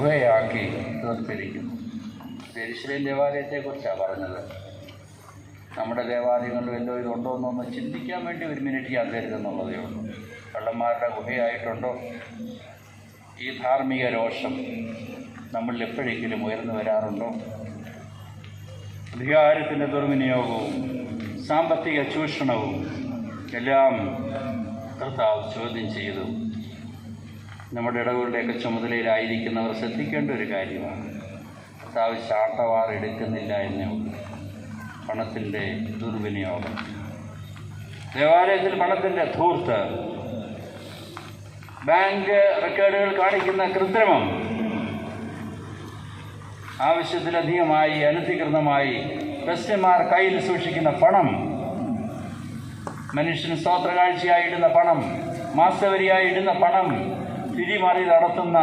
ഗുഹയാക്കി തീർത്തിരിക്കുന്നു Jerusalem ദേവാലയത്തെക്കുറിച്ചാണ് പറഞ്ഞത്. നമ്മുടെ ദേവാലയങ്ങളിൽ വല്ലോ ഇതുണ്ടോ എന്നൊന്ന് ചിന്തിക്കാൻ വേണ്ടി ഒരു മിനിറ്റ് ഞാൻ എന്നുള്ളതേ ഉള്ളൂ. കള്ളന്മാരുടെ ഗുഹയായിട്ടുണ്ടോ? ഈ ധാർമ്മിക രോഷം നമ്മളിൽ എപ്പോഴെങ്കിലും ഉയർന്നു വരാറുണ്ടോ? അധികാരത്തിന്റെ ദുർവിനിയോഗവും സാമ്പത്തിക ചൂഷണവും എല്ലാം കർത്താവ് ചോദ്യം ചെയ്തു. നമ്മുടെ ഇടവുകളുടെയൊക്കെ ചുമതലയിലായിരിക്കുന്നവർ ശ്രദ്ധിക്കേണ്ട ഒരു കാര്യമാണ്. കർത്താവ് ചാട്ടവാർ എടുക്കുന്നില്ല എന്നേ ഉള്ളൂ. പണത്തിന്റെ ദുർവിനിയോഗം. ദേവാലയത്തിൽ പണത്തിന്റെ ധൂർത്ത്. ബാങ്ക് റെക്കോർഡുകൾ കാണിക്കുന്ന കൃത്രിമം. ആവശ്യത്തിലധികമായി അനധികൃതമായി ബസ്റ്റന്മാർ കയ്യിൽ സൂക്ഷിക്കുന്ന പണം. മനുഷ്യന് സ്തോത്രകാഴ്ചയായി ഇടുന്ന പണം മാസവരിയായി ഇടുന്ന പണം. തിരിമറി നടത്തുന്ന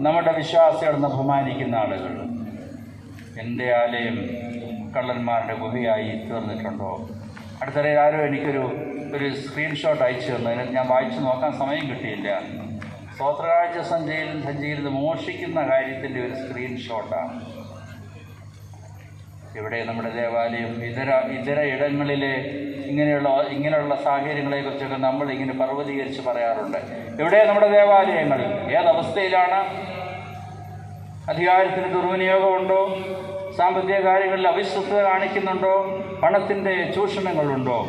നമ്മുടെ വിശ്വാസികളെന്ന് ബഹുമാനിക്കുന്ന ആളുകൾ. എന്റെ ആലയം കള്ളന്മാരുടെ ഗുഹയായി തീർന്നിട്ടുണ്ടോ? അടുത്തിടയിൽ ആരോ എനിക്കൊരു ഒരു സ്ക്രീൻഷോട്ട് അയച്ചു തന്നു. ഞാൻ വായിച്ചു നോക്കാൻ സമയം കിട്ടിയില്ല. സ്വോത്രകാഴ്ച സഞ്ചയിൽ സഞ്ചരിക്കുന്നത് മോഷിക്കുന്ന കാര്യത്തിന്റെ ഒരു സ്ക്രീൻഷോട്ടാണ് ഇവിടെ നമ്മുടെ ദേവാലയം ഇതര ഇതര ഇടങ്ങളിലെ ഇങ്ങനെയുള്ള ഇങ്ങനെയുള്ള സാഹചര്യങ്ങളെക്കുറിച്ചൊക്കെ നമ്മൾ ഇങ്ങനെ പർവതീകരിച്ച് പറയാറുണ്ട്. ഇവിടെ നമ്മുടെ ദേവാലയങ്ങൾ ഏതവസ്ഥയിലാണ്? അധികാരത്തിന് ദുർവിനിയോഗമുണ്ടോ? സാമ്പത്തിക കാര്യങ്ങളിൽ അവിശ്വസ്തത കാണിക്കുന്നുണ്ടോ? പണത്തിന്റെ ചൂഷണങ്ങളുണ്ടോ?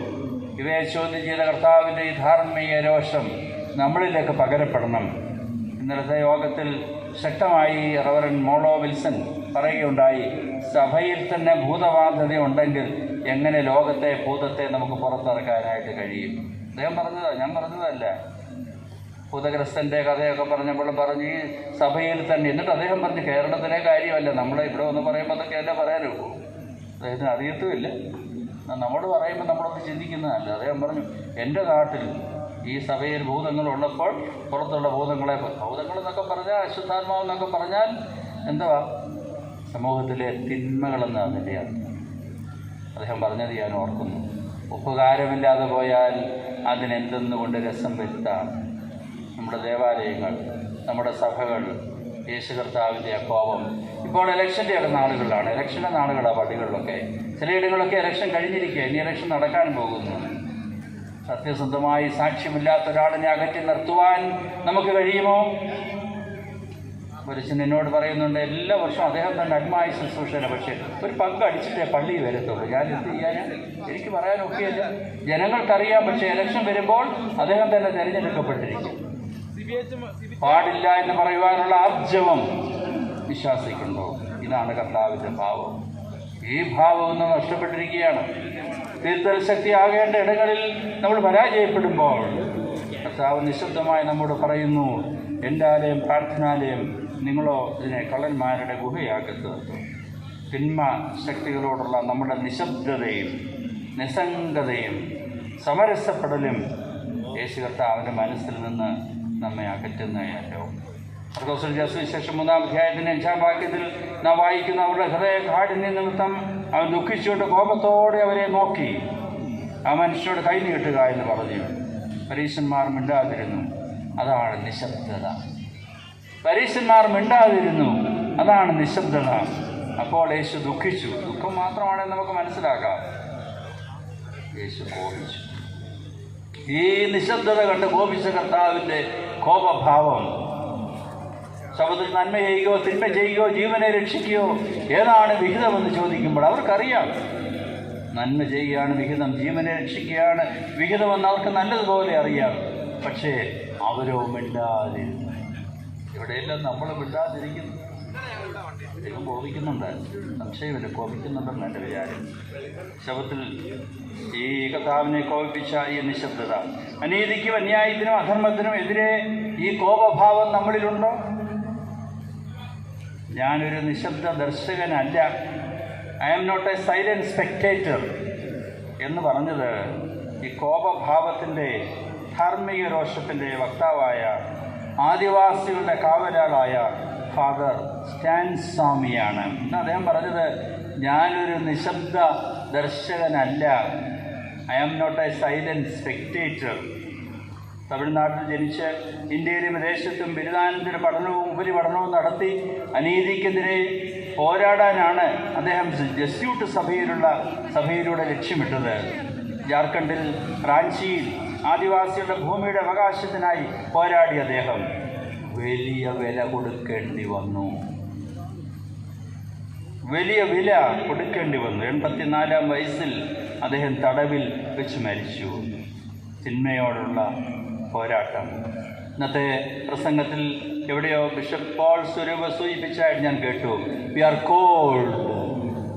ഇവയെ ചോദ്യം ചെയ്ത കർത്താവിന്റെ ഈ ധാർമ്മിക രോഷം നമ്മളിലേക്ക് പകരപ്പെടണം. ഇന്നലത്തെ യോഗത്തിൽ ശക്തമായി റവറൻ മോളോ വിൽസൺ പറയുകയുണ്ടായി സഭയിൽ തന്നെ ഭൂതബാധ്യത ഉണ്ടെങ്കിൽ എങ്ങനെ ലോകത്തെ ഭൂതത്തെ നമുക്ക് പുറത്തിറക്കാനായിട്ട് കഴിയും? അദ്ദേഹം പറഞ്ഞതാ ഞാൻ പറഞ്ഞതല്ല. ഭൂതഗ്രസ്തന്റെ കഥയൊക്കെ പറഞ്ഞപ്പോൾ പറഞ്ഞ് ഈ സഭയിൽ തന്നെ എന്നിട്ട് അദ്ദേഹം പറഞ്ഞു കേരളത്തിലെ കാര്യമല്ല നമ്മളെ ഇവിടെ ഒന്ന് പറയുമ്പോൾ അതൊക്കെ അല്ലേ പറയാനുള്ളൂ അദ്ദേഹത്തിന് അറിയത്തുമില്ല. നമ്മോട് പറയുമ്പോൾ നമ്മളൊന്ന് ചിന്തിക്കുന്നതല്ല. അദ്ദേഹം പറഞ്ഞു എന്റെ നാട്ടിൽ ഈ സഭയിൽ ഭൂതങ്ങളുള്ളപ്പോൾ പുറത്തുള്ള ഭൂതങ്ങളെ ഭൂതങ്ങൾ എന്നൊക്കെ പറഞ്ഞാൽ അശുദ്ധാത്മാവെന്നൊക്കെ പറഞ്ഞാൽ എന്താ? സമൂഹത്തിലെ തിന്മകളെന്ന് അതിന്റെ അർത്ഥം. അദ്ദേഹം പറഞ്ഞത് ഞാൻ ഓർക്കുന്നു. ഉപകാരമില്ലാതെ പോയാൽ അതിനെന്തെന്നുകൊണ്ട് രസം വരുത്താം? നമ്മുടെ ദേവാലയങ്ങൾ നമ്മുടെ സഭകൾ യേശു കർത്താവിന്റെ കോപം. ഇപ്പോൾ ഇലക്ഷന്റെ ഒക്കെ നാളുകളാണ് ഇലക്ഷന്റെ നാളുകളാണ് പള്ളികളിലൊക്കെ. ചിലയിടങ്ങളിലൊക്കെ ഇലക്ഷൻ കഴിഞ്ഞിരിക്കുക ഇനി ഇലക്ഷൻ നടക്കാൻ പോകുന്നു. സത്യസന്ധമായി സാക്ഷ്യമില്ലാത്ത ഒരാളിനെ അകറ്റി നിർത്തുവാൻ നമുക്ക് കഴിയുമോ? കുരിശൻ എന്നോട് പറയുന്നുണ്ട് എല്ലാ വർഷവും അദ്ദേഹം തന്നെ അന്മായി ശുശ്രൂഷന പക്ഷേ ഒരു പങ്ക് അടിച്ചിട്ടേ പള്ളി വരത്തുള്ളൂ. ഞാൻ എന്ത് ചെയ്യാൻ? എനിക്ക് പറയാനൊക്കെയല്ല. ജനങ്ങൾക്കറിയാം പക്ഷേ ഇലക്ഷൻ വരുമ്പോൾ അദ്ദേഹം തന്നെ തിരഞ്ഞെടുക്കപ്പെട്ടിരിക്കും. പാടില്ല എന്ന് പറയുവാനുള്ള ആർജവം വിശ്വാസിക്കുന്നു ഇതാണ് കർത്താവിന്റെ ഭാവം. ഈ ഭാവം ഒന്ന് നഷ്ടപ്പെട്ടിരിക്കുകയാണ്. തിരുത്തൽ ശക്തി ആകേണ്ട ഇടങ്ങളിൽ നമ്മൾ പരാജയപ്പെടുമ്പോൾ കർത്താവ് നിശബ്ദമായി നമ്മോട് പറയുന്നു എന്റെ ആലയം പ്രാർത്ഥനാലയം നിങ്ങളോ ഇതിനെ കള്ളന്മാരുടെ ഗുഹയാക്കി തിന്മ ശക്തികളോടുള്ള നമ്മുടെ നിശബ്ദതയും നിസ്സംഗതയും സമരസപ്പെടലും യേശു കർത്താവിന്റെ മനസ്സിൽ നിന്ന് നമ്മെ അകറ്റുന്നതല്ലോ സുവിശേഷം മൂന്നാം അധ്യായത്തിന്റെ അഞ്ചാം വാക്യത്തിൽ നാം വായിക്കുന്ന അവരുടെ ഹൃദയ കാഠിന്യ നിമിത്തം അവൻ ദുഃഖിച്ചുകൊണ്ട് കോപത്തോടെ അവരെ നോക്കി. ആ മനുഷ്യരോട് കൈ നീട്ടുക എന്ന് പറഞ്ഞു. പരീശന്മാർ മിണ്ടാതിരുന്നു. അതാണ് നിശബ്ദത. പരീശന്മാർ മിണ്ടാതിരുന്നു. അതാണ് നിശബ്ദത. അപ്പോൾ യേശു ദുഃഖിച്ചു. ദുഃഖം മാത്രമാണെന്ന് നമുക്ക് മനസ്സിലാക്കാം. യേശു കോപിച്ചു. ഈ നിശബ്ദത കണ്ട് കോപിച്ച കർത്താവിന്റെ കോപഭാവം ശബദത്തിൽ നന്മ ചെയ്യുകയോ തിന്മ ചെയ്യുകയോ ജീവനെ രക്ഷിക്കുകയോ ഏതാണ് വിഹിതമെന്ന് ചോദിക്കുമ്പോൾ അവർക്കറിയാം. നന്മ ചെയ്യുകയാണ് വിഹിതം ജീവനെ രക്ഷിക്കുകയാണ് വിഹിതമെന്ന് അവർക്ക് നല്ലതുപോലെ അറിയാം. പക്ഷേ അവരോ മിണ്ടാതിരുന്നു. ഇവിടെയെല്ലാം നമ്മൾ മിണ്ടാതിരിക്കുന്നു. ദൈവം കോപിക്കുന്നുണ്ട്. സംശയമില്ല കോപിക്കുന്നുണ്ടെന്ന് എന്റെ വിചാരം. ശബത്തിൽ ഈ കഥാവിനെ കോപിപ്പിച്ച ഈ നിശബ്ദത. അനീതിക്കും അന്യായത്തിനും അധർമ്മത്തിനും എതിരെ ഈ കോപഭാവം നമ്മളിലുണ്ടോ? ഞാനൊരു നിശബ്ദ ദർശകനല്ല. I am not a silent spectator എന്ന് പറഞ്ഞത് ഈ കോപഭാവത്തിന്റെ ധാർമ്മിക രോഷത്തിന്റെ വക്താവായ ആദിവാസികളുടെ കാവലാളായ ഫാദർ സ്റ്റാൻ സ്വാമിയാണ്. എന്ന് അദ്ദേഹം പറഞ്ഞത് ഞാനൊരു നിശബ്ദ ദർശകനല്ല. I am not a silent spectator തമിഴ്നാട്ടിൽ ജനിച്ച് ഇന്ത്യയിലും വിദേശത്തും ബിരുദാനന്തര പഠനവും ഉപരിപഠനവും നടത്തി അനീതിക്കെതിരെ പോരാടാനാണ് അദ്ദേഹം ജസ്യൂട്ട് സഭയിലുള്ള സഭയിലൂടെ ലക്ഷ്യമിട്ടത്. ജാർഖണ്ഡിൽ റാഞ്ചിയിൽ ആദിവാസികളുടെ ഭൂമിയുടെ അവകാശത്തിനായി പോരാടി അദ്ദേഹം. വലിയ വില കൊടുക്കേണ്ടി വന്നു. വലിയ വില കൊടുക്കേണ്ടി വന്നു. എൺപത്തിനാലാം വയസ്സിൽ അദ്ദേഹം തടവിൽ വെച്ച് മരിച്ചു. തിന്മയോടുള്ള പോരാട്ടം. ഇന്നത്തെ പ്രസംഗത്തിൽ എവിടെയോ ബിഷപ്പ് പോൾ സ്വരൂപ സൂചിപ്പിച്ചായിട്ട് ഞാൻ കേട്ടു. We are called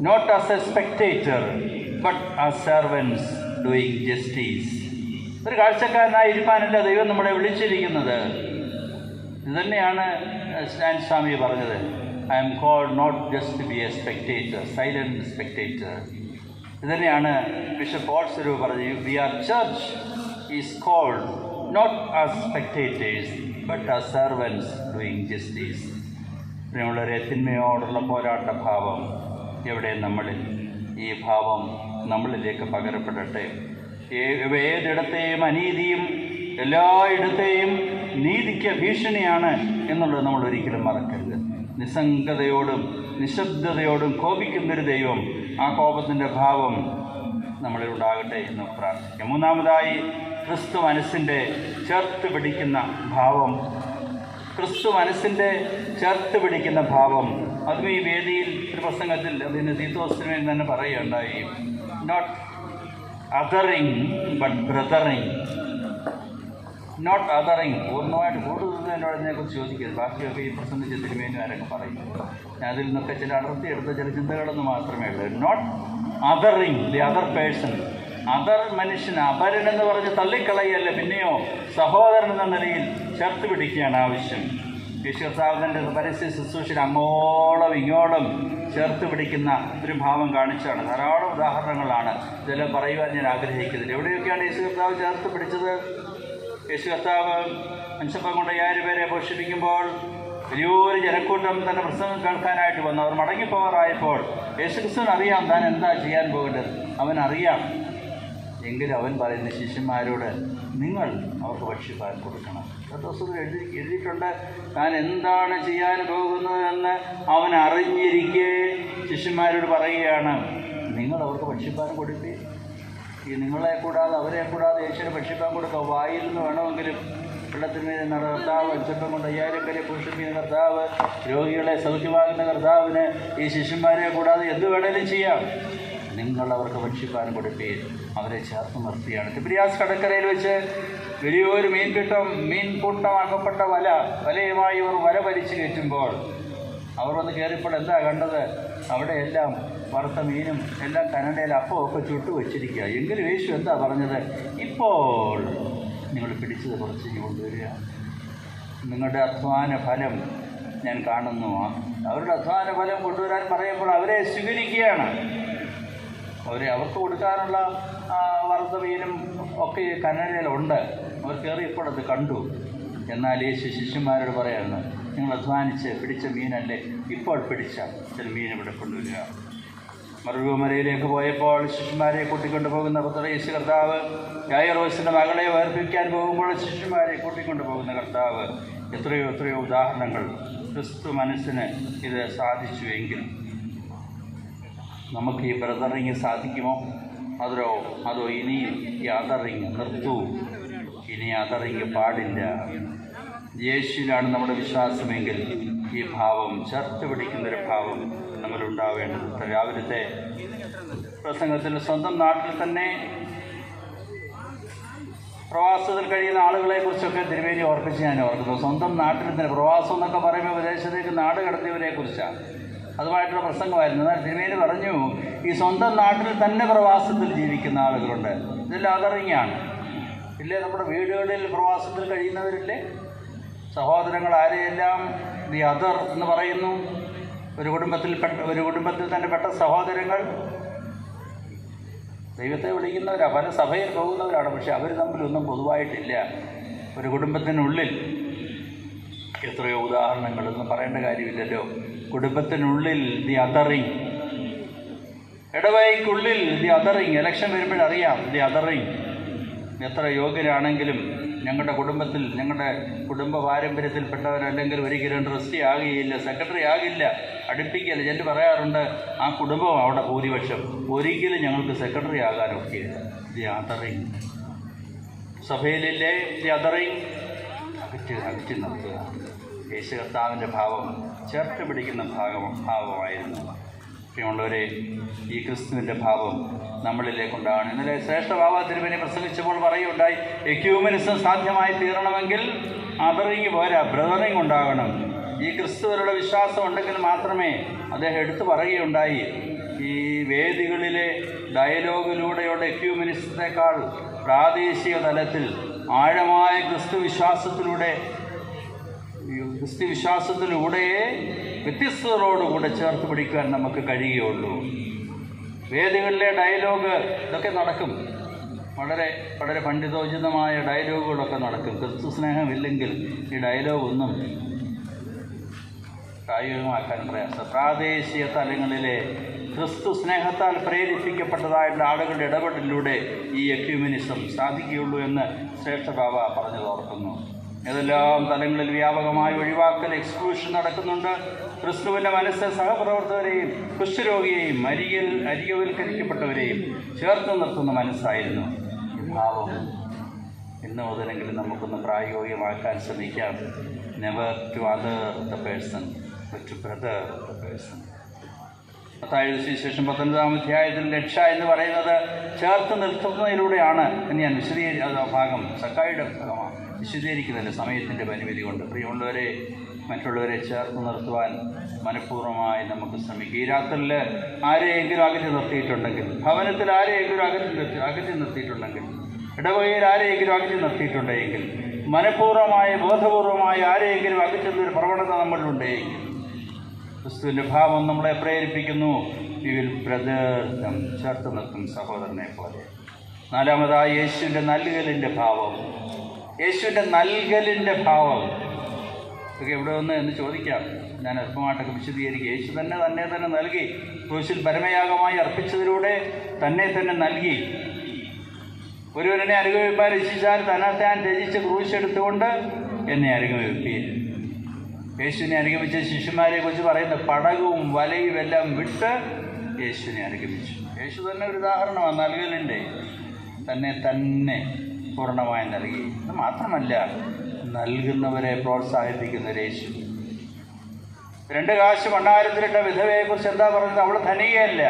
not as a spectator but as servants doing justice ഒരു കാഴ്ചക്കാരനായി ഇരുപ്പാനല്ല ദൈവം നമ്മളെ വിളിച്ചിരിക്കുന്നത്. ഇതുതന്നെയാണ് സ്റ്റാൻ സ്വാമി പറഞ്ഞത്. I am called not just be a spectator silent spectator ഇതുതന്നെയാണ് ബിഷപ്പ് പോൾ സ്വരൂപ് പറഞ്ഞത്. We are church is called not as spectators but as servants doing justice പ്രിയമുള്ളവരെ തിന്മയോടുള്ള പോരാട്ട ഭാവം എവിടെ? നമ്മളിൽ. ഈ ഭാവം നമ്മളിലേക്ക് പകരപ്പെടട്ടെ. ഏതിടത്തെയും അനീതിയും എല്ലായിടത്തെയും നീതിക്ക് ഭീഷണിയാണ് എന്നുള്ളത് നമ്മൾ ഒരിക്കലും മറക്കരുത്. നിസ്സംഗതയോടും നിശബ്ദതയോടും കോപിക്കുന്നൊരു ദൈവം ആ കോപത്തിന്റെ ഭാവം നമ്മളിൽ ഉണ്ടാകട്ടെ എന്ന് പ്രാർത്ഥിക്കാം. മൂന്നാമതായി ക്രിസ്തു മനസ്സിന്റെ ചേർത്ത് പിടിക്കുന്ന ഭാവം. ക്രിസ്തു മനസ്സിന്റെ ചേർത്ത് പിടിക്കുന്ന ഭാവം. അതും ഈ വേദിയിൽ ഒരു പ്രസംഗത്തിൽ അതിന് തീത്തോസിന് തന്നെ പറയുകയുണ്ടായി. Not othering but brothering not othering പൂർണമായിട്ട് കൂടുതൽ എന്നോട് ഇതിനെക്കുറിച്ച് ചോദിക്കരുത്. ബാക്കിയൊക്കെ ഈ പ്രസംഗിച്ച തിരുമേനുകാരൊക്കെ പറയും. ഞാൻ അതിൽ നിന്നൊക്കെ ചില അടർത്തി എടുത്ത ചില ചിന്തകളൊന്നും മാത്രമേ ഉള്ളൂ. Not othering the other person other മനുഷ്യൻ അപരൻ എന്ന് പറഞ്ഞ് തള്ളിക്കളയല്ല പിന്നെയോ സഹോദരൻ എന്ന നിലയിൽ ചേർത്ത് പിടിക്കുകയാണ് ആവശ്യം. യേശുസാവിന്റെ പരസ്യ ശുശ്രൂഷയിൽ അങ്ങോളം ഇങ്ങോളം ചേർത്ത് പിടിക്കുന്ന ഒരു ഭാവം കാണിച്ചാണ്. ധാരാളം ഉദാഹരണങ്ങളാണ് ഇതെല്ലാം പറയുവാൻ ഞാൻ ആഗ്രഹിക്കുന്നത് എവിടെയൊക്കെയാണ് യേശു കർത്താവ് ചേർത്ത് പിടിച്ചത്? യേശു കർത്താവ് മനുഷ്യപ്പം കൊണ്ട് അയ്യായിരം പേരെ പോഷിപ്പിക്കുമ്പോൾ വലിയൊരു ജനക്കൂട്ടം തന്റെ പ്രസംഗം കേൾക്കാനായിട്ട് വന്നു. അവർ മടങ്ങിപ്പോകാറായപ്പോൾ യേശു ക്രിസ്തുവിന് അറിയാം താൻ എന്താ ചെയ്യാൻ പോകേണ്ടത്. അവൻ എങ്കിലും അവൻ പറയുന്ന ശിഷ്യന്മാരോട് നിങ്ങൾ അവർക്ക് ഭക്ഷ്യപാൻ കൊടുക്കണം. ദിവസത്തിൽ എഴുതി എഴുതിയിട്ടുണ്ട്. താൻ എന്താണ് ചെയ്യാൻ പോകുന്നതെന്ന് അവൻ അറിഞ്ഞിരിക്കെ ശിഷ്യന്മാരോട് പറയുകയാണ്. നിങ്ങൾ അവർക്ക് ഭക്ഷ്യപാൻ കൊടുക്കേ. ഈ നിങ്ങളെ കൂടാതെ അവരെ കൂടാതെ യേശുവിന് ഭക്ഷ്യപ്പാൻ കൊടുക്കുക വായിൽ നിന്ന് വേണമെങ്കിലും വെള്ളത്തിന് കർത്താവ് ചെപ്പം കൊണ്ട് അയ്യായിരം പേരെ പോഷിപ്പിക്കുന്ന കർത്താവ് രോഗികളെ സൗഖ്യമാകുന്ന കർത്താവിന് ഈ ശിഷ്യന്മാരെ കൂടാതെ എന്ത് വേണേലും ചെയ്യാം. നിങ്ങൾ അവർക്ക് ഭക്ഷിപ്പാൻ കൊടുപ്പീൻ അവരെ ചേർത്ത് നിർത്തിയാണ്. തിബ്രിയാസ് കടക്കരയിൽ വെച്ച് വലിയൊരു മീൻപിട്ടം മീൻ അകപ്പെട്ട വല വലയുമായി ഇവർ വല വലിച്ചു കയറ്റുമ്പോൾ അവർ വന്ന് കയറിയപ്പോൾ എന്താ കണ്ടത്? അവിടെ എല്ലാം വറുത്ത മീനും എല്ലാം കനടയിൽ അപ്പമൊക്കെ ചുട്ടു വെച്ചിരിക്കുക. എങ്കിലും യേശു എന്താ പറഞ്ഞത്? ഇപ്പോൾ നിങ്ങൾ പിടിച്ചത് കുറച്ച് കൊണ്ടുവരിക. നിങ്ങളുടെ അധ്വാന ഫലം ഞാൻ കാണുന്നു. അവരുടെ അധ്വാന ഫലം കൊണ്ടുവരാൻ പറയുമ്പോൾ അവരെ സ്വീകരിക്കുകയാണ്. അവരെ അവർക്ക് കൊടുക്കാനുള്ള വറുത്ത ഒക്കെ ഈ കനടയിലുണ്ട് അവർ കയറിയപ്പോൾ അത് കണ്ടു. എന്നാൽ യേശു ശിഷ്യന്മാരോട് പറയാണ് നിങ്ങൾ അധ്വാനിച്ച് പിടിച്ച മീനല്ലേ? ഇപ്പോൾ പിടിച്ച ചില മീൻ ഇവിടെ കൊണ്ടുവരിക. മറുകുമലയിലേക്ക് പോയപ്പോൾ ശിഷ്യന്മാരെ കൂട്ടിക്കൊണ്ടു പോകുന്ന പുത്ര യേശു കർത്താവ് യായറോസിന്റെ മകളെ വേർപ്പിക്കാൻ പോകുമ്പോൾ ശിഷ്യന്മാരെ കൂട്ടിക്കൊണ്ടു പോകുന്ന കർത്താവ് എത്രയോ എത്രയോ ഉദാഹരണങ്ങൾ ക്രിസ്തു മനസ്സിന് ഇത് സാധിച്ചുവെങ്കിൽ നമുക്ക് ഈ ബ്രദറിങ് സാധിക്കുമോ? അതോ അതോ ഇനിയും ഈ അതറിങ് നിർത്തൂ? ഇനി അതറിങ് പാടില്ല. യേശുവിലാണ് നമ്മുടെ വിശ്വാസമെങ്കിൽ ഈ ഭാവം ചേർത്ത് പിടിക്കുന്നൊരു ഭാവം നമ്മളുണ്ടാവേണ്ടത്. രാവിലത്തെ പ്രസംഗത്തിൽ സ്വന്തം നാട്ടിൽ തന്നെ പ്രവാസത്തിൽ കഴിയുന്ന ആളുകളെ കുറിച്ചൊക്കെ തിരുവേലി ഓർപ്പിച്ച് ഞാൻ ഓർക്കുന്നു. സ്വന്തം നാട്ടിൽ തന്നെ പ്രവാസം എന്നൊക്കെ പറയുമ്പോൾ വിദേശത്തേക്ക് നാട് കടത്തിയവരെ കുറിച്ചാണ്. അതുമായിട്ടുള്ള പ്രസംഗമായിരുന്നു. എന്നാൽ തിരുവേലി പറഞ്ഞു ഈ സ്വന്തം നാട്ടിൽ തന്നെ പ്രവാസത്തിൽ ജീവിക്കുന്ന ആളുകളുണ്ട്. ഇതെല്ലാം അതറിഞ്ഞാണ് ഇല്ലേ നമ്മുടെ വീടുകളിൽ പ്രവാസത്തിൽ കഴിയുന്നവരില്ലേ? സഹോദരങ്ങൾ ആരെയെല്ലാം ദി അതർ എന്ന് പറയുന്നു? ഒരു കുടുംബത്തിൽ ഒരു കുടുംബത്തിൽ തന്നെ പെട്ട സഹോദരങ്ങൾ? ദൈവത്തെ വിളിക്കുന്നവരാണ് പല സഭയിൽ പോകുന്നവരാണ്. പക്ഷെ അവർ തമ്മിലൊന്നും പൊതുവായിട്ടില്ല. ഒരു കുടുംബത്തിനുള്ളിൽ എത്രയോ ഉദാഹരണങ്ങളൊന്നും പറയേണ്ട കാര്യമില്ലല്ലോ. കുടുംബത്തിനുള്ളിൽ ദി അതറിങ് ഇടവായിക്കുള്ളിൽ ദി അതറിങ് ഇലക്ഷൻ വരുമ്പോഴറിയാം ദി അതറിങ് എത്ര യോഗ്യരാണെങ്കിലും ഞങ്ങളുടെ കുടുംബത്തിൽ ഞങ്ങളുടെ കുടുംബ പാരമ്പര്യത്തിൽപ്പെട്ടവരല്ലെങ്കിൽ ഒരിക്കലും ട്രസ്റ്റി ആകുകയില്ല സെക്രട്ടറി ആകില്ല അടുപ്പിക്കില്ല. ഞാൻ പറയാറുണ്ട് ആ കുടുംബം അവിടെ ഭൂരിപക്ഷം. ഒരിക്കലും ഞങ്ങൾക്ക് സെക്രട്ടറി ആകാനൊക്കെ ദി അതറിങ് സഭയിലില്ലേ ദി അതറിങ് അകറ്റി അകറ്റി നിർത്തുക. യേശു കർത്താവിന്റെ ഭാവം ചേർത്ത് പിടിക്കുന്ന ഭാഗം ഭാവമായിരുന്നു. പ്രിയമുള്ളവരെ ഈ ക്രിസ്തുവിന്റെ ഭാവം നമ്മളിലേക്കുണ്ടാകണം ഇന്നലെ ശ്രേഷ്ഠ ബാബ തിരുവനെ പ്രസംഗിച്ചപ്പോൾ പറയുകയുണ്ടായി എക്യൂമനിസം സാധ്യമായി തീരണമെങ്കിൽ അതറിങ് പോരാ ബ്രദറിങ് ഉണ്ടാകണം. ഈ ക്രിസ്തുവരുടെ വിശ്വാസം ഉണ്ടെങ്കിൽ മാത്രമേ അദ്ദേഹം എടുത്തു പറയുകയുണ്ടായി. ഈ വേദികളിലെ ഡയലോഗിലൂടെയുള്ള എക്യൂമനിസത്തെക്കാൾ പ്രാദേശിക തലത്തിൽ ആഴമായ ക്രിസ്തു വിശ്വാസത്തിലൂടെ ക്രിസ്തു വിശ്വാസത്തിലൂടെയേ വ്യത്യസ്തതകളോടുകൂടെ ചേർത്ത് പിടിക്കുവാൻ നമുക്ക് കഴിയുകയുള്ളൂ. വേദികളിലെ ഡയലോഗ് ഇതൊക്കെ നടക്കും. വളരെ വളരെ പണ്ഡിതോചിതമായ ഡയലോഗുകളൊക്കെ നടക്കും. ക്രിസ്തു സ്നേഹമില്ലെങ്കിൽ ഈ ഡയലോഗൊന്നും പ്രായോഗികമാക്കാൻ പ്രയാസം. പ്രാദേശിക തലങ്ങളിലെ ക്രിസ്തു സ്നേഹത്താൽ പ്രേരിപ്പിക്കപ്പെട്ടതായിട്ടുള്ള ആളുകളുടെ ഇടപെടലിലൂടെ ഈ എക്യൂമിനിസം സാധിക്കുകയുള്ളൂ എന്ന് ശ്രേഷ്ഠ ബാബ പറഞ്ഞത് ഓർക്കുന്നു. ഏതെല്ലാം തലങ്ങളിൽ വ്യാപകമായ ഒഴിവാക്കൽ എക്സ്ക്ലൂഷൻ നടക്കുന്നുണ്ട് ക്രിസ്തുവിന്റെ മനസ്സ് സഹപ്രവർത്തകരെയും കുഷ്ഠരോഗിയെയും അരികിൽ അരികവൽക്കരിക്കപ്പെട്ടവരെയും ചേർത്ത് നിർത്തുന്ന മനസ്സായിരുന്നു. ഭാവം ഇന്ന് മുതലെങ്കിലും നമുക്കൊന്ന് പ്രായോഗികമാക്കാൻ ശ്രമിക്കാം. Never to other the person to brother the person പത്തായത് സുവിശേഷം പത്തൊൻപതാം അധ്യായത്തിൽ രക്ഷ എന്ന് പറയുന്നത് ചേർത്ത് നിർത്തുന്നതിലൂടെയാണ് എന്ന് ഞാൻ വിശദീകരി അത് ഭാഗം സക്കായിയുടെ ഭാഗമാണ്. വിശദീകരിക്കുന്നില്ല സമയത്തിന്റെ പരിമിതി കൊണ്ട് പ്രിയമുള്ളവരെ മറ്റുള്ളവരെ ചേർത്ത് നിർത്തുവാൻ മനഃപൂർവമായി നമുക്ക് ശ്രമിക്കുക ഈ രാത്രിയിൽ ആരെയെങ്കിലും അകറ്റി നിർത്തിയിട്ടുണ്ടെങ്കിൽ ഭവനത്തിൽ ആരെയെങ്കിലും അകറ്റി നിർത്തി അകറ്റി നിർത്തിയിട്ടുണ്ടെങ്കിൽ ഇടവകയിൽ ആരെയെങ്കിലും അകറ്റി നിർത്തിയിട്ടുണ്ടെങ്കിൽ മനഃപൂർവമായ ബോധപൂർവമായ ആരെയെങ്കിലും അകറ്റുന്നൊരു പ്രവണത നമ്മളിലുണ്ടെങ്കിൽ ക്രിസ്തുവിന്റെ ഭാവം നമ്മളെ പ്രേരിപ്പിക്കുന്നു. വി വിൽ ചേർത്ത് നിർത്തും സഹോദരനെ പോലെ. നാലാമതായി യേശുവിന്റെ നൽകലിന്റെ ഭാവം. യേശുവിന്റെ നൽകലിന്റെ ഭാവം. ഒക്കെ എവിടെ വന്ന് എന്ന് ചോദിക്കാം. ഞാൻ അല്പമായിട്ടൊക്കെ വിശദീകരിക്കുക യേശു തന്നെ തന്നെ തന്നെ നൽകി. ക്രൂശിൽ പരമയാഗമായി അർപ്പിച്ചതിലൂടെ തന്നെ തന്നെ നൽകി. ഒരുവരനെ അനുഗമിപ്പാൻ രക്ഷിച്ചാൽ താൻ രചിച്ച് ക്രൂശെടുത്തുകൊണ്ട് എന്നെ അനുഗമിപ്പീൻ യേശുവിനെ അനുഗമിച്ച ശിഷ്യന്മാരെ കുറിച്ച് പറയുന്ന. പടകവും വലയും എല്ലാം വിട്ട് യേശുവിനെ അനുഗമിച്ചു. യേശു തന്നെ ഒരു ഉദാഹരണമാണ്. നൽകലുണ്ട് തന്നെ തന്നെ പൂർണമായി നൽകി. അത് മാത്രമല്ല നൽകുന്നവരെ പ്രോത്സാഹിപ്പിക്കുന്ന യേശു. രണ്ട് കാശ് ഭണ്ഡാരത്തിലിട്ട വിധവയെക്കുറിച്ച് എന്താ പറയുന്നത്? അവൾ ധനികയല്ല.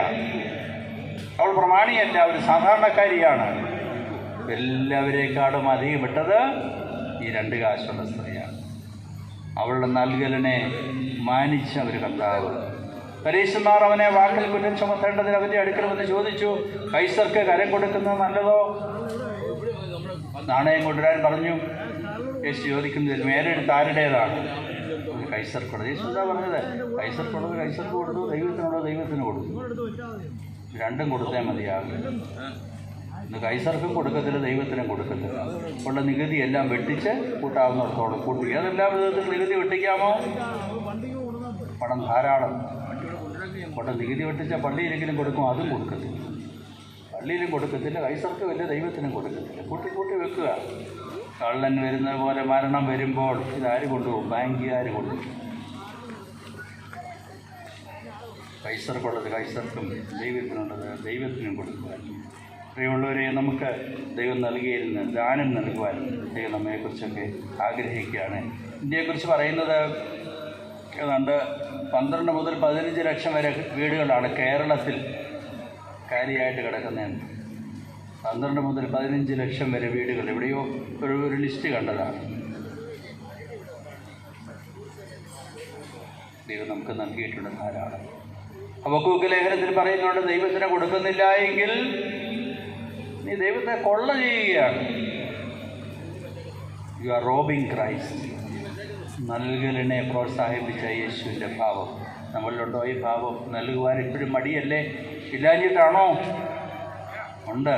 അവൾ പ്രമാണിയല്ല. ഒരു സാധാരണക്കാരിയാണ്. എല്ലാവരെക്കാളും അധികം വിട്ടത് ഈ രണ്ട് കാശുള്ള സ്ത്രീയാണ്. അവളുടെ നൽകലിനെ മാനിച്ച ഒരു കർത്താവ്. പരീശന്മാർ അവനെ വാക്കിൽ കുറ്റം ചുമത്തേണ്ടതിന് അവന്റെ അടുക്കൽ വന്ന് ചോദിച്ചു കൈസർക്ക് കരം കൊടുക്കുന്നത് നല്ലതോ? നാണയം കൊണ്ടുവരാൻ പറഞ്ഞു. യേശു ചോദിക്കുന്നത് മേലെടുത്ത് ആരുടേതാണ്? കൈസർ കൊടുത്തു യേശു എന്താ പറഞ്ഞത് കൈസർ കൊടുത്തു കൈസർക്ക് കൊടുത്തു ദൈവത്തിനുള്ളത് ദൈവത്തിന് കൊടുത്തു. രണ്ടും കൊടുത്തേ മതിയാകും. ഇന്ന് കൈസർക്കും കൊടുക്കത്തില്ല ദൈവത്തിനും കൊടുക്കത്തില്ല. ഉള്ള നികുതി എല്ലാം വെട്ടിച്ച് കൂട്ടാവുന്നിടത്തോളം കൂട്ടി. ഏതെല്ലാം വിധത്തിൽ നികുതി വെട്ടിക്കാമോ? പണം ധാരാളം. കൊണ്ട് നികുതി വെട്ടിച്ച പള്ളിയിലെങ്കിലും കൊടുക്കും അതും കൊടുക്കത്തില്ല. പള്ളിയിലും കൊടുക്കത്തില്ല കൈസർക്ക് വലിയ ദൈവത്തിനും കൊടുക്കത്തില്ല. കൂട്ടി കൂട്ടി വെക്കുക. കള്ളൻ വരുന്ന പോലെ മരണം വരുമ്പോൾ ഇതാര് കൊണ്ടുപോകും? ബാങ്കുകാർ കൊണ്ടുപോകും. കൈസർക്കുള്ളത് കൈസർക്കും ദൈവത്തിനുള്ളത് ദൈവത്തിനും കൊടുക്കുക. പ്രിയമുള്ളവരെ നമുക്ക് ദൈവം നൽകിയിരുന്ന ദാനം നൽകുവാൻ ദൈവം നമ്മെക്കുറിച്ചൊക്കെ ആഗ്രഹിക്കുകയാണ്. ഇന്ത്യയെക്കുറിച്ച് പറയുന്നത് ഏതാണ്ട് പന്ത്രണ്ട് മുതൽ പതിനഞ്ച് ലക്ഷം വരെ വീടുകളാണ് കേരളത്തിൽ കാര്യമായിട്ട് കിടക്കുന്നതെന്ന് പന്ത്രണ്ട് മുതൽ പതിനഞ്ച് ലക്ഷം വരെ വീടുകൾ. എവിടെയോ ഒരു ഒരു ലിസ്റ്റ് കണ്ടതാണ്. ദൈവം നമുക്ക് നൽകിയിട്ടുണ്ട് ധാരാളം. അവക്കൂക്ക് ലേഖനത്തിൽ പറയുന്നുണ്ട് ദൈവത്തിന് കൊടുക്കുന്നില്ല എങ്കിൽ നീ ദൈവത്തെ കൊള്ള ചെയ്യുകയാണ്. യു ആർ റോബിങ് ക്രൈസ്റ്റ് നൽകലിനെ പ്രോത്സാഹിപ്പിച്ച യേശുവിന്റെ ഭാവം. നമ്മളിലുണ്ടോ? ഈ ഭാവം നൽകുവാൻ ഇപ്പോഴും മടിയല്ലേ? ഇല്ലാഞ്ഞിട്ടാണോ? ഉണ്ട്.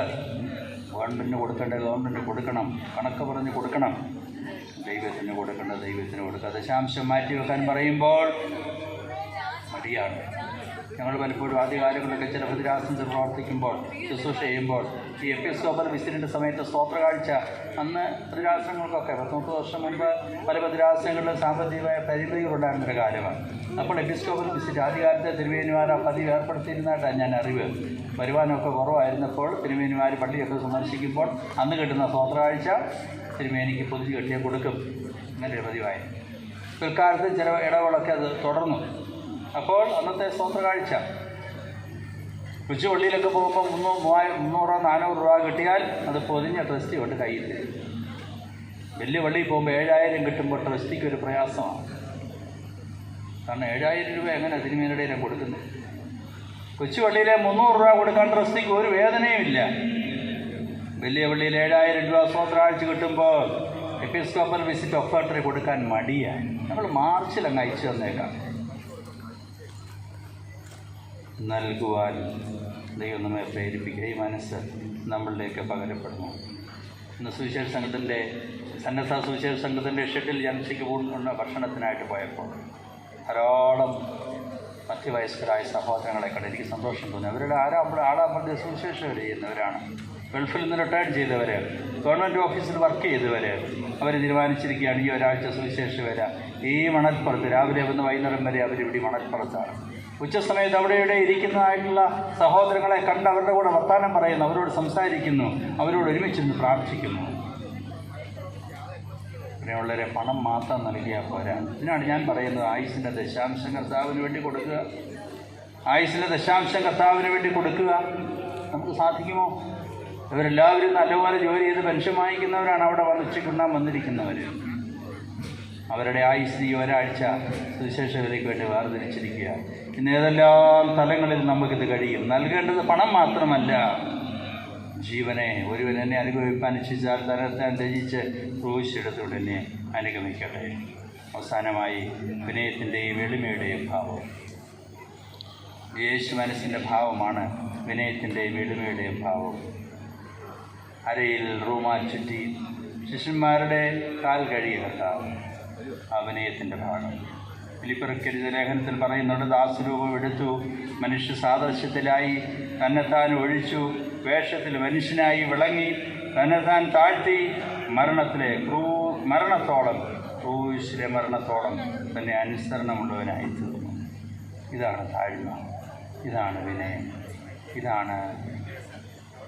ഗവൺമെന്റിന് കൊടുക്കേണ്ട ഗവൺമെന്റ് കൊടുക്കണം. കണക്ക് പറഞ്ഞ് കൊടുക്കണം. ദൈവത്തിന് കൊടുക്കേണ്ട ദൈവത്തിന് കൊടുക്കുക ദശാംശം മാറ്റി വെക്കാൻ പറയുമ്പോൾ മടിയാണ്. ഞങ്ങൾ പലപ്പോഴും ആദ്യകാലങ്ങളിലൊക്കെ ചില ഭദ്രാസനത്തിൽ പ്രവർത്തിക്കുമ്പോൾ ശുശ്രൂഷ ചെയ്യുമ്പോൾ ഈ എഫ് എസ് എപ്പിസ്കോപ്പൽ വിസിറ്റിന്റെ സമയത്ത് സ്തോത്ര കാഴ്ച അന്ന് ഭദ്രാസനങ്ങൾക്കൊക്കെ പത്ത് മുപ്പത് വർഷം മുൻപ് പല ഭദ്രാസനങ്ങളിലും സാമ്പത്തികമായ പരിമിതികളുണ്ടായിരുന്നൊരു കാലമാണ്. അപ്പോൾ എപ്പിസ്കോപ്പൽ വിസിറ്റ് ആദ്യകാലത്തെ തിരുവേനിമാർ പതിവ് ഏർപ്പെടുത്തിയിരുന്നതായിട്ടാണ് ഞാൻ അറിവ്. വരുമാനമൊക്കെ കുറവായിരുന്നപ്പോൾ തിരുമേനിമാർ പള്ളിയൊക്കെ സന്ദർശിക്കുമ്പോൾ അന്ന് കിട്ടുന്ന സ്തോത്ര കാഴ്ച തിരുമേനിക്ക് പൊതിച്ച് കെട്ടിയാൽ കൊടുക്കും. അങ്ങനെ ഒരു പതിവായി. പിൽക്കാലത്ത് ചില ഇടവേളൊക്കെ അത് തുടർന്നു. അപ്പോൾ അന്നത്തെ സ്വതന്ത്ര കാഴ്ച. ഉച്ചപള്ളിയിലൊക്കെ പോകുമ്പോൾ മുന്നൂറ് മൂവായിരം മുന്നൂറോ നാനൂറ് രൂപ കിട്ടിയാൽ അത് പൊതിഞ്ഞ ട്രസ്റ്റി കൊണ്ട് കയ്യിൽ തരും. വലിയ പള്ളിയിൽ പോകുമ്പോൾ ഏഴായിരം കിട്ടുമ്പോൾ ട്രസ്റ്റിക്ക് ഒരു പ്രയാസമാണ്. കാരണം ഏഴായിരം രൂപ എങ്ങനെ തിരുമേനിടയിലും കൊടുക്കുന്നത് കൊച്ചുപള്ളിയിലെ മുന്നൂറ് രൂപ കൊടുക്കാൻ ട്രസ്റ്റിക്ക് ഒരു വേദനയുമില്ല വലിയ പള്ളിയിൽ ഏഴായിരം രൂപ സ്വത്രാഴ്ച കിട്ടുമ്പോൾ എപ്പിസ്കോപ്പൽ വിസിറ്റ് ഒഫേട്ടറി കൊടുക്കാൻ മടിയാണ് നമ്മൾ മാർച്ചിൽ അങ്ങ് അയച്ചു തന്നേക്കാം. നൽകുവാൻ ദൈവം പ്രേരിപ്പിക്കുക. ഈ മനസ്സ് നമ്മളിലേക്ക് പകരപ്പെടുന്നു. ഇന്ന് സുവിശേഷ സംഘത്തിന്റെ സന്നദ്ധ സുവിശേഷ സംഘത്തിന്റെ ഷെഡിൽ ജംസിക്ക് പോകുന്ന ഭക്ഷണത്തിനായിട്ട് പോയപ്പോൾ ധാരാളം മധ്യവയസ്കരായ സഹോദരങ്ങളെ കണ്ട് എനിക്ക് സന്തോഷം തോന്നി. അവരുടെ ആരാകുമ്പോൾ ആളാകുമ്പോൾ സുവിശേഷകർ ചെയ്യുന്നവരാണ്. ഗൾഫിൽ നിന്ന് റിട്ടയർ ചെയ്തവർ ഗവൺമെന്റ് ഓഫീസിൽ വർക്ക് ചെയ്തവർ അവർ തീരുമാനിച്ചിരിക്കുകയാണ് ഈ ഒരാഴ്ച സുവിശേഷ വരാം ഈ മണൽപ്പുറത്ത് രാവിലെ വന്ന് വൈകുന്നേരം വരെ അവരിവിടെ മണൽപ്പുറത്താണ്. ഉച്ചസമയത്ത് അവിടെ ഇവിടെ ഇരിക്കുന്നതായിട്ടുള്ള സഹോദരങ്ങളെ കണ്ട് അവരുടെ കൂടെ വർത്താനം പറയുന്നു. അവരോട് സംസാരിക്കുന്നു. അവരോട് ഒരുമിച്ചിരുന്ന് പ്രാർത്ഥിക്കുന്നു. അങ്ങനെയുള്ളവരെ പണം മാത്രം നൽകിയാൽ പോരാ. ഇതിനാണ് ഞാൻ പറയുന്നത് ആയുസിന്റെ ദശാംശം കർത്താവിന് വേണ്ടി കൊടുക്കുക. ആയുസിന്റെ ദശാംശം കർത്താവിന് വേണ്ടി കൊടുക്കുക. നമുക്ക് സാധിക്കുമോ? ഇവരെല്ലാവരും നല്ലപോലെ ജോലി ചെയ്ത് പെൻഷൻ വാങ്ങിക്കുന്നവരാണ് അവിടെ വന്ന് ഉച്ചയ്ക്കുണ്ണാൻ വന്നിരിക്കുന്നവർ അവരുടെ ആയുസ് ഈ ഒരാഴ്ച സുവിശേഷകരേക്ക് വേണ്ടി വേർതിരിച്ചിരിക്കുക ഇന്ന് ഏതെല്ലാം തലങ്ങളിൽ നമുക്കിത് കഴിയും? നൽകേണ്ടത് പണം മാത്രമല്ല. ജീവനെ ഒരുവൻ എന്നെ അനുഭവിപ്പാൻ ഇച്ഛിച്ചാൽ തന്നെത്താൻ രചിച്ച് ക്രൂശെടുത്തുകൊണ്ട് എന്നെ അനുഗമിക്കട്ടെ. അവസാനമായി വിനയത്തിന്റെയും എളിമയുടെയും ഭാവം. യേശു മനസ്സിന്റെ ഭാവമാണ് വിനയത്തിന്റെയും എളിമയുടെയും ഭാവം. അരയിൽ റൂമാൽ ചുറ്റി ശിഷ്യന്മാരുടെ കാൽ കഴുകിയ കർത്താവ്. ആ വിനയത്തിന്റെ ഭാഗം. ഫിലിപ്പിറക്കരുത് ലേഖനത്തിൽ പറയുന്നുണ്ട് ദാസരൂപം എടുത്തു മനുഷ്യ സാദൃശ്യത്തിലായി തന്നെത്താൻ ഒഴിച്ചു വേഷത്തിൽ മനുഷ്യനായി വിളങ്ങി തന്നെത്താൻ താഴ്ത്തി മരണത്തിലെ ക്രൂ മരണത്തോളം ക്രൂശിലെ മരണത്തോളം തന്നെ അനുസരണമുള്ളവനായി തീർന്നു. ഇതാണ് താഴ്മ. ഇതാണ് വിനയം. ഇതാണ്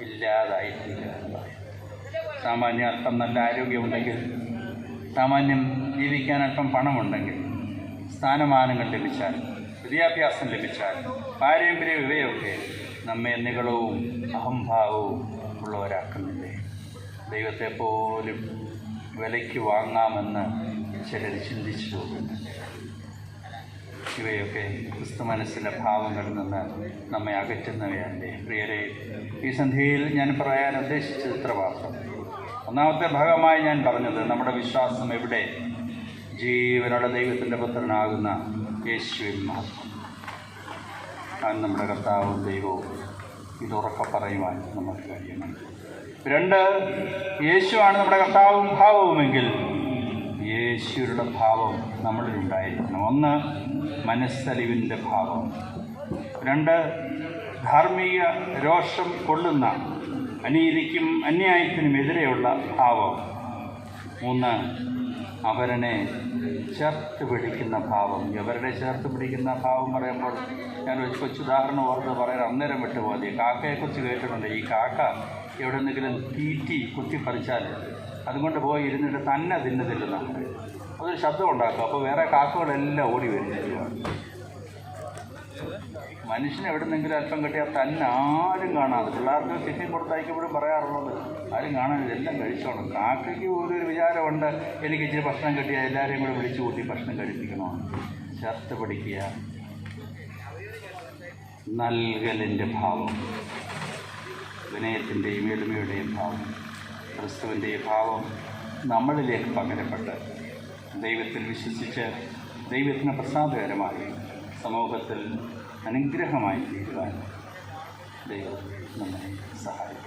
ഇല്ലാതായി തീരുക സാമാന്യ നല്ല ആരോഗ്യമുണ്ടെങ്കിൽ സാമാന്യം ജീവിക്കാൻ അല്പം പണമുണ്ടെങ്കിൽ സ്ഥാനമാനങ്ങൾ ലഭിച്ചാൽ വിദ്യാഭ്യാസം ലഭിച്ചാൽ പാരമ്പര്യം ഇവയൊക്കെ നമ്മെ നികളവും അഹംഭാവവും ഉള്ളവരാക്കുന്നില്ലേ? ദൈവത്തെ പോലും വിലയ്ക്ക് വാങ്ങാമെന്ന് ചിലർ ചിന്തിച്ചു പോകുന്നുണ്ട്. ഇവയൊക്കെ ക്രിസ്തു മനസ്സിലെ ഭാവങ്ങളിൽ നിന്ന് നമ്മെ അകറ്റുന്നവയല്ലേ പ്രിയരെ ഈ സന്ധ്യയിൽ ഞാൻ പറയാൻ ഉദ്ദേശിച്ചത് ഇത്ര മാത്രം. ഒന്നാമത്തെ ഭാഗമായി ഞാൻ പറഞ്ഞത് നമ്മുടെ വിശ്വാസം എവിടെ? ജീവനുള്ള ദൈവത്തിന്റെ പുത്രനാകുന്ന യേശുവിൻ മാത്രം അവൻ നമ്മുടെ കർത്താവും ദൈവവും. ഇതുറക്കെ പറയുവാൻ നമുക്ക് കഴിയണം രണ്ട് യേശുവാണ് നമ്മുടെ കർത്താവും ഭാവവുമെങ്കിൽ യേശുവിയുടെ ഭാവം നമ്മളിലുണ്ടായിരിക്കണം ഒന്ന് മനസ്സലിവിന്റെ ഭാവം. രണ്ട് ധാർമ്മിക രോഷം കൊള്ളുന്ന അനീതിക്കും അന്യായത്തിനുമെതിരെയുള്ള ഭാവം. മൂന്ന് അവരനെ ചേർത്ത് പിടിക്കുന്ന ഭാവം. ഇവരുടെ ചേർത്ത് പിടിക്കുന്ന ഭാവം പറയുമ്പോൾ ഞാൻ ഒരു കൊച്ചുദാഹരണം ഓർത്ത് പറയാൻ അന്നേരം വിട്ടു മതി കാക്കയെക്കുറിച്ച് കേട്ടിട്ടുണ്ട്. ഈ കാക്ക എവിടെ നിന്നെങ്കിലും തീറ്റി കുത്തിപ്പറിച്ചാൽ അതുകൊണ്ട് പോയി ഇരുന്നിട്ട് തന്നെ തിന്നതില്ലെന്നാണ് അതൊരു ശബ്ദം ഉണ്ടാക്കും. അപ്പോൾ വേറെ കാക്കകളെല്ലാം ഓടി വരും. എവിടെ എവിടെന്നെങ്കിലും അല്പം കിട്ടിയാൽ തന്നെ ആരും കാണാതെ. പിള്ളേർക്ക് ടിഫിൻ കൊടുത്തയക്കുമ്പോഴും പറയാറുള്ളത്. ആരും കാണാൻ ഇതെല്ലാം കഴിച്ചോണം. കാക്കയ്ക്ക് പോലും ഒരു വിചാരമുണ്ട്. എനിക്ക് ഇച്ചിരി ഭക്ഷണം കിട്ടിയാൽ എല്ലാവരെയും കൂടെ വിളിച്ചു കൂട്ടി ഭക്ഷണം കഴിപ്പിക്കണമെന്ന് ചേർത്ത് പഠിക്കുക നൽകലിന്റെ ഭാവം. വിനയത്തിന്റെയും എളിമയുടെയും ഭാവം. ക്രിസ്തുവിന്റെ ഈ ഭാവം നമ്മളിലേക്ക് പകരപ്പെട്ട് ദൈവത്തിൽ വിശ്വസിച്ച് ദൈവത്തിന് പ്രസാദകരമായി സമൂഹത്തിൽ അനുഗ്രഹമായി തീരുവാൻ ദൈവം നമ്മളെ സഹായിക്കും